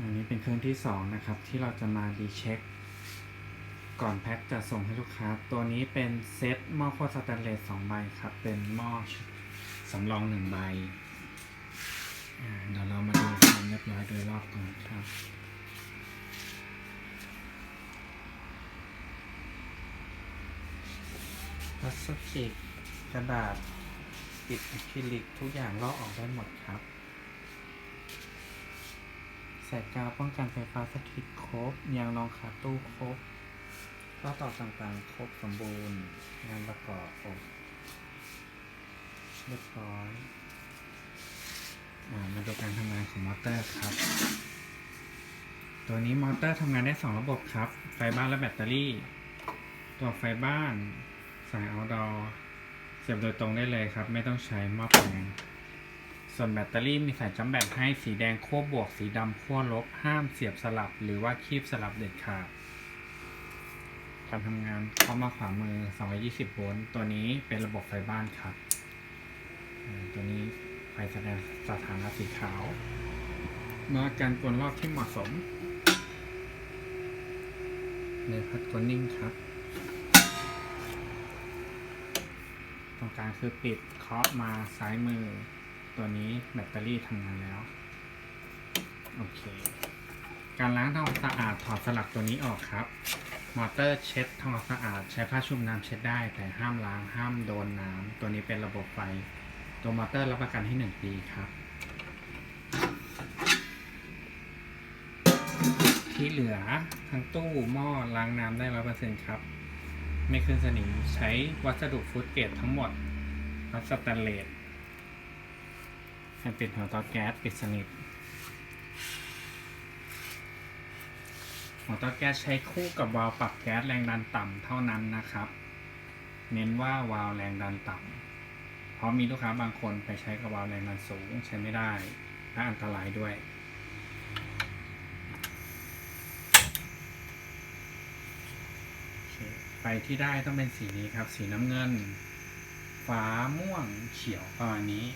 อันนี้เป็นเครื่องที่สองนะครับ ที่เราจะมาดีเช็ค ก่อนแพ็คจะส่งให้ลูกค้า ตัวนี้เป็นเซตหม้อคั่วสแตนเลสสองใบครับ เป็นหม้อสำรองหนึ่งใบเดี๋ยวเรามาดูความเรียบร้อยโดยรอบก่อนครับพลาสติกกระดาษปิดอะคริลิกทุกอย่างลอกออกได้หมดครับ ใส่กาวป้องกันไฟฟ้าสถิตครบ ยางรองขาตู้ครบข้อต่อต่างๆ ครบสมบูรณ์ งานประกอบครบเรียบร้อยอามาดูการทำงานของมอเตอร์ครับ ตัวนี้มอเตอร์ทำงานได้ 2 ระบบครับ ไฟบ้านและแบตเตอรี่ ตัวไฟบ้านสาย outdoor เสียบโดยตรงได้เลยครับ ไม่ต้องใช้หม้อแปลง ส่วนแบตเตอรี่มีสายจัมแบตให้สีแดงขั้วบวก สีดำขั้วลบ ห้ามเสียบสลับ หรือว่าคีบสลับเด็ดขาดการทำงานเข้ามาขวามือ 220 โวลต์ ตัวนี้เป็นระบบไฟบ้านครับ ตัวนี้ไฟแสดงสถานะสีขาวมื่อการกวนรอบที่เหมาะสม ในพัดกวนนิ่งครับ ตรงกลางคือปิดเคาะมาซ้ายมือ ตัวนี้แบตเตอรี่ทำงานแล้ว โอเค การล้างทำความสะอาดถอดสลักตัวนี้ออกครับ มอเตอร์เช็ดทำความสะอาด ใช้ผ้าชุบน้ำเช็ดได้ แต่ห้ามล้างห้ามโดนน้ำตัวนี้เป็นระบบไฟ ตัวมอเตอร์รับประกันให้ 1 ปีครับที่เหลือทั้งตู้หม้อล้างน้ำได้ร้อยเปอร์เซ็นต์ครับ ไม่ขึ้นสนิมใช้วัสดุฟูดเกรดทั้งหมดรัสแตนเลส ให้ปิดหัวเตาแก๊สปิดสนิท หัวเตาแก๊สใช้คู่กับวาล์วปรับแก๊สแรงดันต่ำเท่านั้นนะครับ เน้นว่าวาล์วแรงดันต่ำเพราะมีลูกค้าบางคนไปใช้กับวาล์วแรงดันสูงใช้ไม่ได้และอันตรายด้วยไฟที่ได้ต้องเป็นสีนี้ครับ สีน้ำเงิน ฟ้าม่วงเขียวประมาณนี้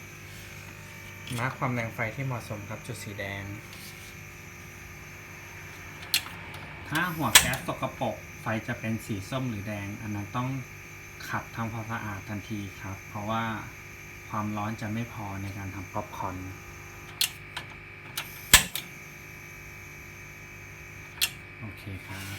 มาร์คความแรงไฟที่เหมาะสมครับจุดสีแดง ถ้าหัวแก๊สสกปรกไฟจะเป็นสีส้มหรือแดง อันนั้นต้องขัดทำความสะอาดทันทีครับ เพราะว่าความร้อนจะไม่พอในการทำป๊อปคอร์นโอเคครับ